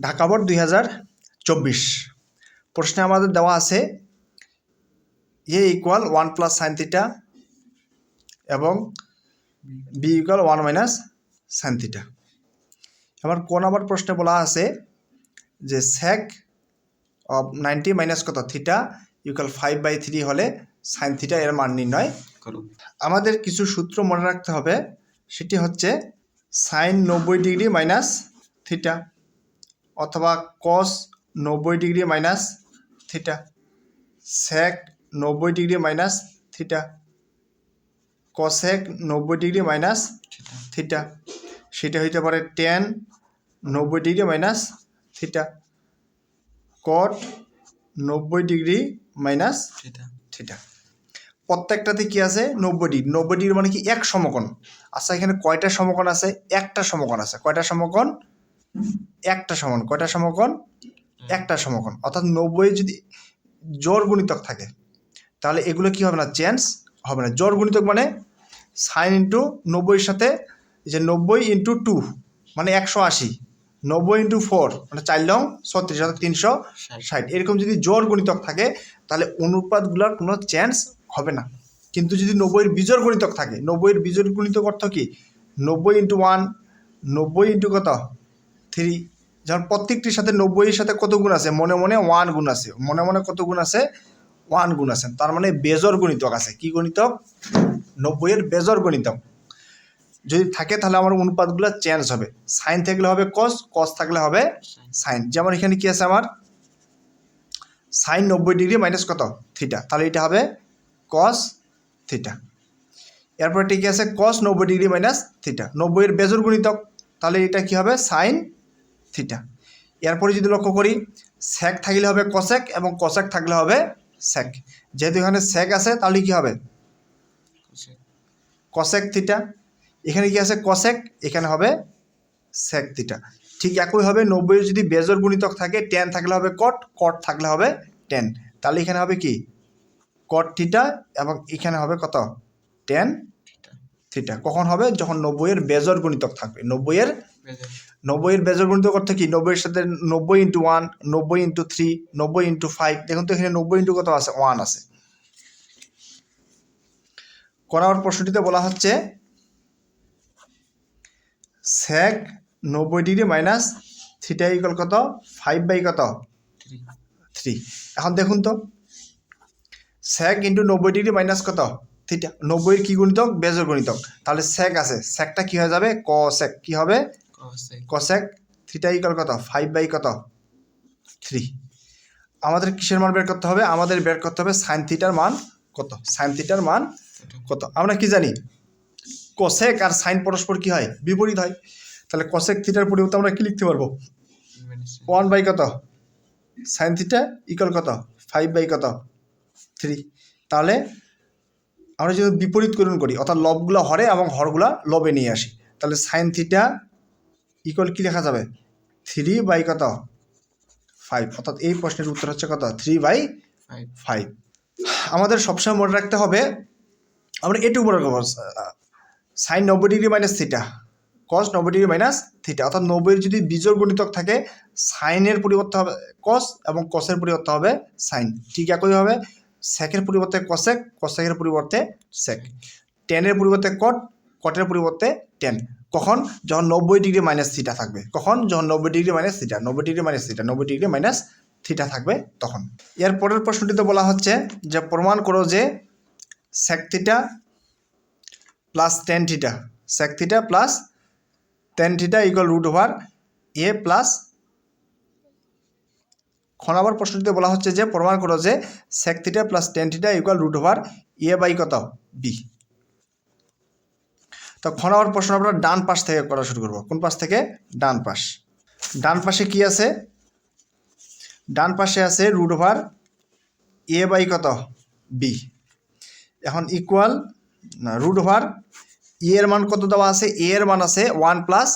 Dhaka board দুই হাজার চব্বিশ। প্রশ্নে আমাদের দেওয়া আছে A equal one plus sine theta এবং B equal one minus sine theta. এবার কোন আবার প্রশ্নে বলা আছে যে স্যাক অফ নাইনটি মাইনাস কত? Theta equal five by three হলে সাইন থিটা এর মান নির্ণয়। করুন। আমাদের কিছু সূত্র মনে রাখতে হবে সেটি হচ্ছে সাইন নব্বই ডিগ্রি মাইনাস থিটা। অথবা কস নব্বই ডিগ্রি মাইনাস থিটা সেক নব্বই ডিগ্রি মাইনাস থিটা কসেক নব্বই ডিগ্রি মাইনাস থিটা সেটা হইতে পারে টেন নব্বই ডিগ্রি মাইনাস থিটা কট নব্বই ডিগ্রি মাইনাস সেটা থিটা প্রত্যেকটাতে কি আছে? নব্বই ডিগ্রি। নব্বই ডিগ্রি মানে কি এক সমকোণ। আচ্ছা এখানে কয়টা সমকোণ আছে? একটা সমকোণ আছে। কয়টা সমকোণ? একটা সমকোণ কয়টা সমকোণ? একটা সমকোণ। অর্থাৎ নব্বই যদি জোর গুণিতক থাকে তাহলে এগুলো কি হবে না? চেঞ্জ হবে না। জোর গুণিতক মানে সাইন ইন্টু নব্বইয়ের সাথে যে নব্বই ইন্টু টু মানে একশো আশি। নব্বই ইন্টু ফোর মানে চার লং ছত্রিশ অর্থাৎ তিনশো ষাট। এরকম যদি জোর গুণিতক থাকে তাহলে অনুপাতগুলোর কোনো চেঞ্জ হবে না। কিন্তু যদি নব্বইয়ের বিজোর গুণিতক থাকে নব্বইয়ের বিজোর গুণিতক অর্থ কি? নব্বই ইন্টু ওয়ান নব্বই ইন্টু কত? থ্রি যেমন প্রত্যেকটির সাথে নব্বইয়ের সাথে কত গুণ আছে? মনে মনে ওয়ান গুণ আছে। মনে মনে কত গুণ আছে? ওয়ান গুণ আছে। তার মানে বেজর গণিতক আছে। কি গণিতক? নব্বইয়ের বেজর গণিতক। যদি থাকে তাহলে আমার অনুপাতগুলো চেঞ্জ হবে। সাইন থাকলে হবে কস কস থাকলে হবে সাইন যেমন এখানে কি আছে আমার? সাইন নব্বই ডিগ্রি মাইনাস কত? থিটা তাহলে এটা হবে কস থিটা এরপরে ঠিক আছে? কস নব্বই ডিগ্রি মাইনাস থিটা নব্বইয়ের বেজর গুণিতক। তাহলে এটা কি হবে? Sine theta. এরপরে যদি লক্ষ্য করি স্যাক থাকলে হবে কসেক এবং কসেক থাকলে হবে স্যাক যেহেতু এখানে স্যাক আছে তাহলে কি হবে? Cosec theta. এখানে কি আছে? কসেক এখানে হবে সেক থিটা। ঠিক একই হবে নব্বই যদি বেজর গুণিতক থাকে টেন থাকলে হবে কট কট থাকলে হবে টেন তাহলে এখানে হবে কি? কট থিটা এবং এখানে হবে কত? Tan theta. কখন হবে? যখন নব্বইয়ের বেজর গুণিতক থাকবে। নব্বইয়ের নব্বইয়ের বেজর গুণিতক অর্থ কি? নব্বইয়ের সাথে নব্বই ইন্টু ওয়ান নব্বই ইন্টু থ্রি নব্বই ইন্টু ফাইভ দেখুন তো এখানে নব্বই ইন্টু কত আছে? ওয়ান আছে। করার প্রশ্নটিতে বলা হচ্ছে স্যাক নব্বই ডিগ্রি মাইনাস থিটা ইকুয়াল কত? ফাইভ বাই কত? থ্রি এখন দেখুন তো স্যাক ইন্টু নব্বই ডিগ্রি মাইনাস কত? থিটা নব্বইয়ের কী গণিতক? বেজর গণিতক। তাহলে স্যাক আছে। স্যাকটা কী হয়ে যাবে? ক স্যাক কী হবে? কসেক থিটা ইকুয়াল কত? ফাইভ বাই কত? থ্রি আমাদের কিসের মান বের করতে হবে? আমাদের বের করতে হবে সাইন থিটার মান কত? সাইন থিটার মান কত? আমরা কি জানি? কোসেক আর সাইন পরস্পর কি হয়? বিপরীত হয়। তাহলে কোসেক থিটার পরিবর্তে আমরা কি লিখতে পারব? ওয়ান বাই কত? সাইন থিটা ইকুয়াল কত? ফাইভ বাই কত? থ্রি তাহলে আমরা যদি বিপরীতকরণ করি, অর্থাৎ লবগুলো হরে এবং হরগুলা লবে নিয়ে আসি, তাহলে সাইন থিটা ইকুয়াল কি লেখা যাবে? থ্রি বাই কত? ফাইভ অর্থাৎ এই প্রশ্নের উত্তর হচ্ছে কত? থ্রি বাই ফাইভ আমাদের সবসময় মনে রাখতে হবে আমরা এটুকু মনে রাখব সাইন নব্বই ডিগ্রি মাইনাস থিটা কস নব্বই ডিগ্রি মাইনাস থিটা অর্থাৎ নব্বইয়ের যদি বিজোর গণিতক থাকে সাইনের পরিবর্তে হবে কস এবং কসের পরিবর্তে হবে সাইন ঠিক একই হবে সেকের পরিবর্তে কসেক কসেকের পরিবর্তে সেক টেনের পরিবর্তে কট কটের পরিবর্তে টেন কখন? যখন নব্বই ডিগ্রি মাইনাস থিটা থাকবে। কখন? যখন নব্বই ডিগ্রি মাইনাস থিটা নব্বই ডিগ্রি মাইনাস থিটা নব্বই ডিগ্রি মাইনাস থিটা থাকবে তখন। এর পরের প্রশ্নটিতে বলা হচ্ছে যে, প্রমাণ করো যে sec theta plus tan theta sec theta plus tan theta equal root over A plus খ আবার প্রশ্নটিতে বলা হচ্ছে যে, প্রমাণ করো যে sec theta plus tan theta equal root over A by কত? বি তো খ নম্বর প্রশ্ন আমরা ডান পাশ থেকে করা শুরু করব। কোন পাশ থেকে? ডান পাশ। ডান পাশে কি আছে? ডান পাশে আছে রুট ওভার এ বাই কত? বি এখন ইকুয়াল রুট ওভার ই এর মান কত দেওয়া আছে? এ এর মান আছে ওয়ান প্লাস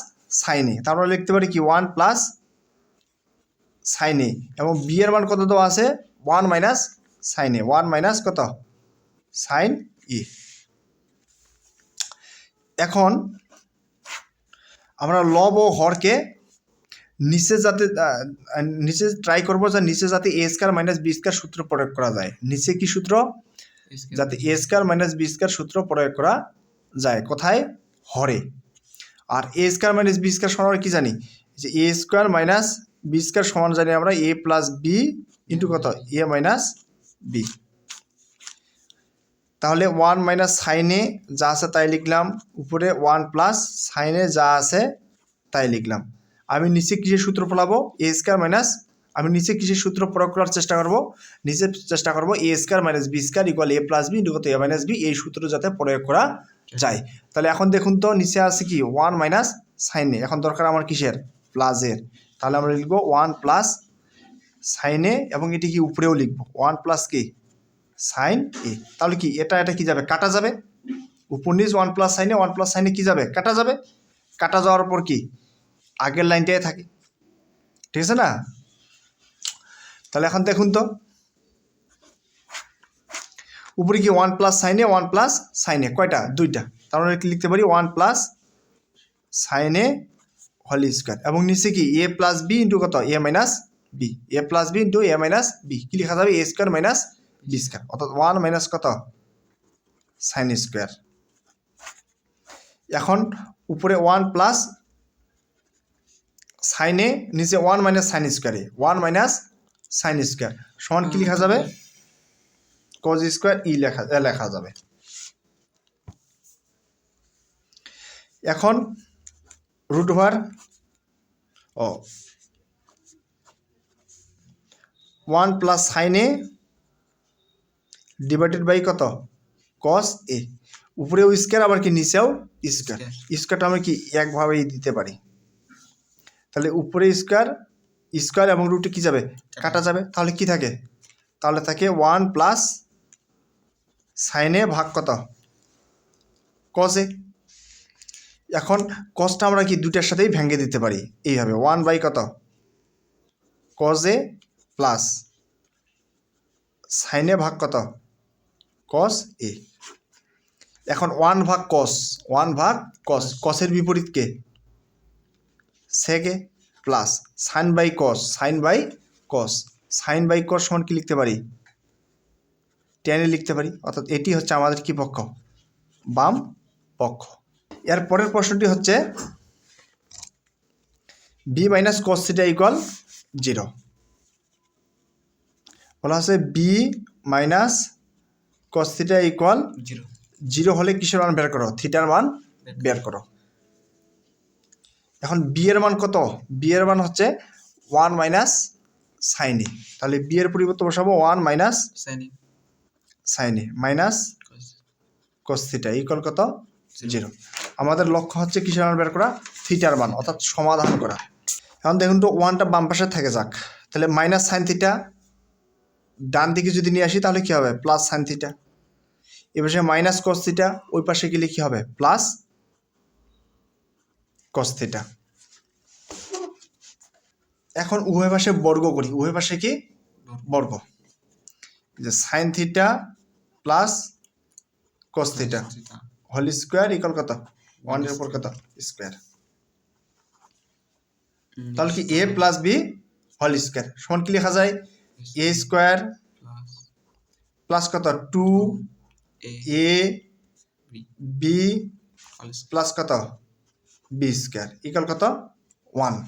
সাইন তারপরে লিখতে পারি কি? ওয়ান প্লাস সাইন এবং বি এর মান কত দেওয়া আছে? One minus sine one minus কত? সাইন ই এখন আমরা লব ও হরকে নিচে যাতে নিচে ট্রাই করব যে নিচে যাতে A square minus B square সূত্র প্রয়োগ করা যায়। নিচে কি সূত্র? যাতে A square minus B square সূত্র প্রয়োগ করা যায়। কোথায়? হরে। আর A square minus B square সমান কি জানি? যে A square minus B square সমান জানি আমরা এ প্লাস বি ইন্টু কত? এ মাইনাস বি তাহলে ওয়ান মাইনাস সাইনে যা আছে তাই লিখলাম, উপরে ওয়ান প্লাস সাইনে যা আছে তাই লিখলাম। আমি নিচে কিসের সূত্র ফলাবো এ স্কোয়ার মাইনাস আমি নিচে কিসের সূত্র প্রয়োগ করার চেষ্টা করব? নিচে চেষ্টা করব A square minus B square equal A plus B কত এ মাইনাস বি এই সূত্র যাতে প্রয়োগ করা যায়। তাহলে এখন দেখুন তো, নিচে আছে কি? ওয়ান মাইনাস সাইনে এখন দরকার আমার কিসের? প্লাসের তাহলে আমরা লিখব ওয়ান প্লাস সাইনে এবং এটি কি উপরেও লিখব? ওয়ান প্লাস কি? Sine A. তাহলে কি এটা এটা কি যাবে? কাটা যাবে? উপর নিচ ওয়ান প্লাস সাইনে ওয়ান প্লাস সাইনে কি যাবে? কাটা যাবে। কাটা যাওয়ার পর কি? আগের লাইনটাই থাকে। ঠিক আছে না? তাহলে এখন দেখুন তো। উপরে কি ওয়ান প্লাস সাইনে ওয়ান প্লাস সাইনে? কয়টা? দুইটা। তার মানে কি লিখতে পারি? ওয়ান প্লাস সাইনে হল স্কোয়ার। এবং নিচে কি? এ প্লাস বি ইন্টু কত? A minus B. A plus B into A minus B. কি লেখা যাবে? A square minus B square অর্থাৎ ওয়ান মাইনাস কত? সাইন স্কোয়ার এখন উপরে ওয়ান প্লাস সাইনে নিচে ওয়ান মাইনাস সাইন স্কোয়ারে ওয়ান মাইনাস সাইন স্কোয়ার সমান কি লেখা যাবে? কজ স্কোয়ার ই লেখা লেখা যাবে। এখন রুট ওভার ও, ওয়ান প্লাস সাইনে ডিভাইডেড বাই কত? কস এ উপরেও স্কোয়ার আবার কি নিচেও স্কোয়ার স্কোয়ারটা আমরা কি একভাবেই দিতে পারি? তাহলে উপরে স্কোয়ার স্কোয়ার এবং রুটে কি যাবে? কাটা। যাবে। তাহলে কি থাকে? তাহলে থাকে ওয়ান প্লাস সাইনে ভাগ কত? কসে এখন কসটা আমরা কি দুটার সাথেই ভেঙে দিতে পারি। এইভাবে ওয়ান বাই কত? কজে প্লাস সাইনে ভাগ কত? কস এ এখন ওয়ান ভাগ কস ওয়ান ভাগ কস কসের বিপরীত কে? সেকে plus sine by cos sine by cos sine by cos সমান কি লিখতে পারি? টেনে লিখতে পারি। অর্থাৎ এটি হচ্ছে আমাদের কি পক্ষ? বাম পক্ষ। এর পরের প্রশ্নটি হচ্ছে B minus cos theta equal zero বলা হচ্ছে B minus cos theta equal zero zero হলে কিসের মান বের করো? থিটার মান বের করো। এখন বি এর মান কত? বি এর মান হচ্ছে ওয়ান মাইনাস সাইনে তাহলে বি এর পরিবর্তে বসাবো ওয়ান মাইনাস সাইনিং সাইনে মাইনাস কস থিটা ইকুয়াল কত? জিরো আমাদের লক্ষ্য হচ্ছে কিসের মান বের করা? থিটার মান অর্থাৎ সমাধান করা। এখন দেখুন তো ওয়ানটা বাম পাশে থেকে যাক। তাহলে মাইনাস সাইন থিটা ডান দিকে যদি নিয়ে আসি তাহলে কী হবে? প্লাস সাইন থিটা এ পাশে মাইনাস কস থিটা ওই পাশে গেলে কী হবে? প্লাস কস থিটা এখন উভয় পাশে বর্গ করি। উভয় পাশে কি? বর্গ। যে sine theta plus cos theta whole square equal কত? ওয়ানের উপর কত? স্কোয়ার তাহলে কি A plus B whole square সমান কি লেখা যায়? এ স্কোয়ার প্লাস কত? টু এ বি প্লাস কত? বি স্কোয়ার ইকুয়াল কত? ওয়ান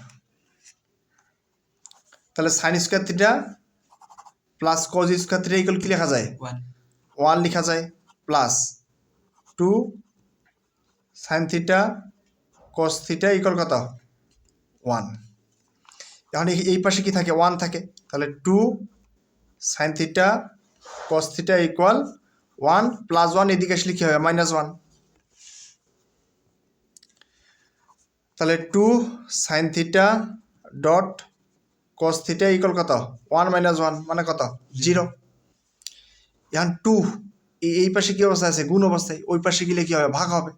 তাহলে sine square theta plus cos square theta equal কি লেখা যায়? ওয়ান লেখা যায় plus two sine theta cos theta equal কত? ওয়ান এখন এই- এই পাশে কি থাকে? ওয়ান থাকে। তাহলে two sine theta cos theta equal one plus one এদিকে আসলে কী হবে মাইনাস ওয়ান তাহলে two sine theta dot cos theta equal কত? ওয়ান মাইনাস ওয়ান মানে কত? জিরো এখন টু এই পাশে কী অবস্থা আছে? গুণ অবস্থায়। ওই পাশে গেলে কী হবে? ভাগ হবে।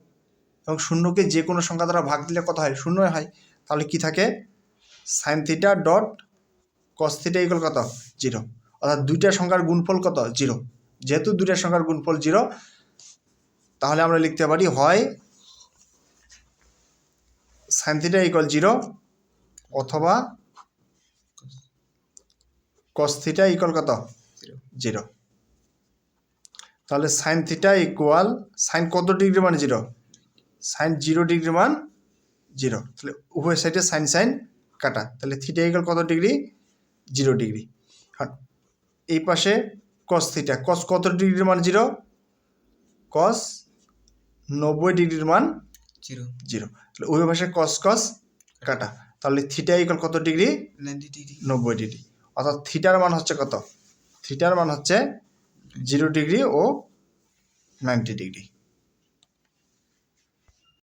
এবং শূন্যকে যে কোনো সংখ্যা দ্বারা ভাগ দিলে কত হয়? শূন্য হয়। তাহলে কি থাকে? Sine theta dot cos theta equal কত? জিরো অর্থাৎ দুইটা সংখ্যার গুণফল কত? জিরো যেহেতু দুইটা সংখ্যার গুণফল জিরো তাহলে আমরা লিখতে পারি হয় সাইন থিটা ইকুয়াল জিরো অথবা কস থিটা ইকুয়াল কত? জিরো তাহলে সাইন থিটা ইকুয়াল সাইন কত ডিগ্রি মান জিরো সাইন জিরো ডিগ্রি মান জিরো তাহলে উভয় সাইডে সাইন সাইন কাটা। তাহলে থিটা ইকুয়াল কত ডিগ্রি? Zero degree. আর এই পাশে কস থিটা কস কত ডিগ্রির মান জিরো কস নব্বই ডিগ্রির মান জিরো জিরো তাহলে উভয় ভাষায় কস কস কাটা। তাহলে থিটা ইকল কত ডিগ্রি? নব্বই ডিগ্রি। অর্থাৎ থিটার মান হচ্ছে কত? থিটার মান হচ্ছে জিরো ডিগ্রি ও নাইনটি ডিগ্রি